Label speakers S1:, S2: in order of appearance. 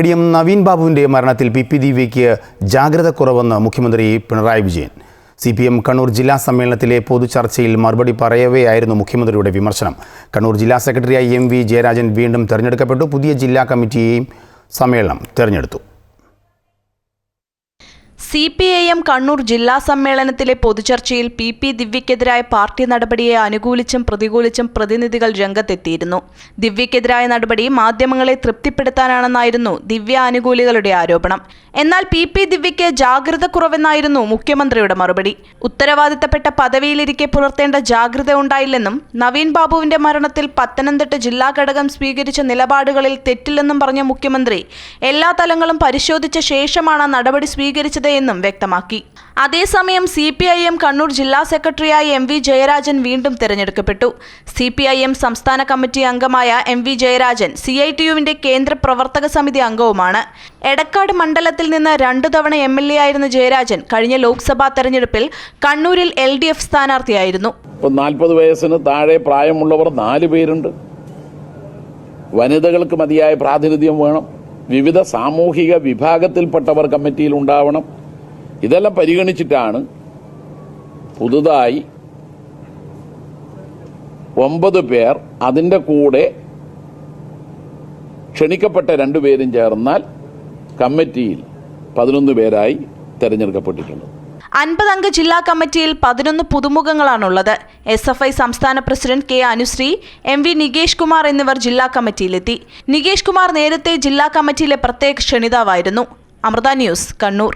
S1: A D M Naveen ബാബുവിന്റെ മരണത്തിൽ P P ദിവ്യയ്ക്ക് ജാഗ്രത കുറവെന്ന് മുഖ്യമന്ത്രി Pinarayi Vijayan. C P M Kannur ജില്ലാ സമ്മേളനത്തിലെ പൊതുചർച്ചയിൽ മറുപടി പറയവെയായിരുന്നു മുഖ്യമന്ത്രിയുടെ വിമർശനം. കണ്ണൂർ ജില്ലാ സെക്രട്ടറിയായി എം വി ജയരാജൻ വീണ്ടും തെരഞ്ഞെടുക്കപ്പെട്ടു. പുതിയ ജില്ലാ കമ്മിറ്റിയെയും സമ്മേളനം തെരഞ്ഞെടുത്തു.
S2: C P I M Kannur ജില്ലാ സമ്മേളനത്തിലെ പൊതുചർച്ചയിൽ പി പി ദിവ്യക്കെതിരായ പാർട്ടി നടപടിയെ അനുകൂലിച്ചും പ്രതികൂലിച്ചും പ്രതിനിധികൾ രംഗത്തെത്തിയിരുന്നു. ദിവ്യക്കെതിരായ നടപടി മാധ്യമങ്ങളെ തൃപ്തിപ്പെടുത്താനാണെന്നായിരുന്നു ദിവ്യ അനുകൂലികളുടെ ആരോപണം. എന്നാൽ പി പി ദിവ്യയ്ക്ക് ജാഗ്രത കുറവെന്നായിരുന്നു മുഖ്യമന്ത്രിയുടെ മറുപടി. ഉത്തരവാദിത്തപ്പെട്ട പദവിയിലിരിക്കെ പുലർത്തേണ്ട ജാഗ്രത ഉണ്ടായില്ലെന്നും നവീൻ ബാബുവിന്റെ മരണത്തിൽ പത്തനംതിട്ട ജില്ലാ ഘടകം സ്വീകരിച്ച നിലപാടുകളിൽ തെറ്റില്ലെന്നും പറഞ്ഞ മുഖ്യമന്ത്രി എല്ലാ തലങ്ങളും പരിശോധിച്ച ശേഷമാണ് നടപടി സ്വീകരിച്ചത് എന്നും വ്യക്തമാക്കി. അതേസമയം C P I M Kannur ജില്ലാ സെക്രട്ടറിയായി എം വി ജയരാജൻ വീണ്ടും തിരഞ്ഞെടുക്കപ്പെട്ടു. സി പി ഐ എം സംസ്ഥാന കമ്മിറ്റി അംഗമായ M V Jayarajan C I T യുവിന്റെ കേന്ദ്ര പ്രവർത്തക സമിതി അംഗവുമാണ്. എടക്കാട് മണ്ഡലത്തിൽ നിന്ന് രണ്ടു തവണ എം എൽ എ ആയിരുന്ന ജയരാജൻ കഴിഞ്ഞ ലോക്സഭാ തെരഞ്ഞെടുപ്പിൽ കണ്ണൂരിൽ എൽ ഡി എഫ് സ്ഥാനാർത്ഥിയായിരുന്നു.
S3: നാൽപ്പത് വയസ്സിന് താഴെ പ്രായമുള്ളവർ നാല് പേരുണ്ട്. വനിതകൾക്ക് മതിയായ പ്രാതിനിധ്യം വേണം. വിവിധ സാമൂഹിക വിഭാഗത്തിൽപ്പെട്ടവർ കമ്മിറ്റിയിൽ ഉണ്ടാവണം. ഇതെല്ലാം പരിഗണിച്ചിട്ടാണ് പുതുതായി ഒമ്പത് പേർ അതിന്റെ കൂടെ ക്ഷണിക്കപ്പെട്ട രണ്ടുപേരും ചേർന്നാൽ കമ്മിറ്റിയിൽ പതിനൊന്ന് പേരായി തെരഞ്ഞെടുക്കപ്പെട്ടിട്ടുണ്ട്
S2: അൻപതംഗ ജില്ലാ കമ്മിറ്റിയിൽ പതിനൊന്ന് പുതുമുഖങ്ങളാണുള്ളത്. എസ് എഫ് ഐ സംസ്ഥാന president K Anusree M V Nikesh Kumar എന്നിവർ ജില്ലാ കമ്മിറ്റിയിലെത്തി. നികേഷ് കുമാർ നേരത്തെ ജില്ലാ കമ്മിറ്റിയിലെ പ്രത്യേക ക്ഷണിതാവായിരുന്നു. അമൃത ന്യൂസ് കണ്ണൂർ.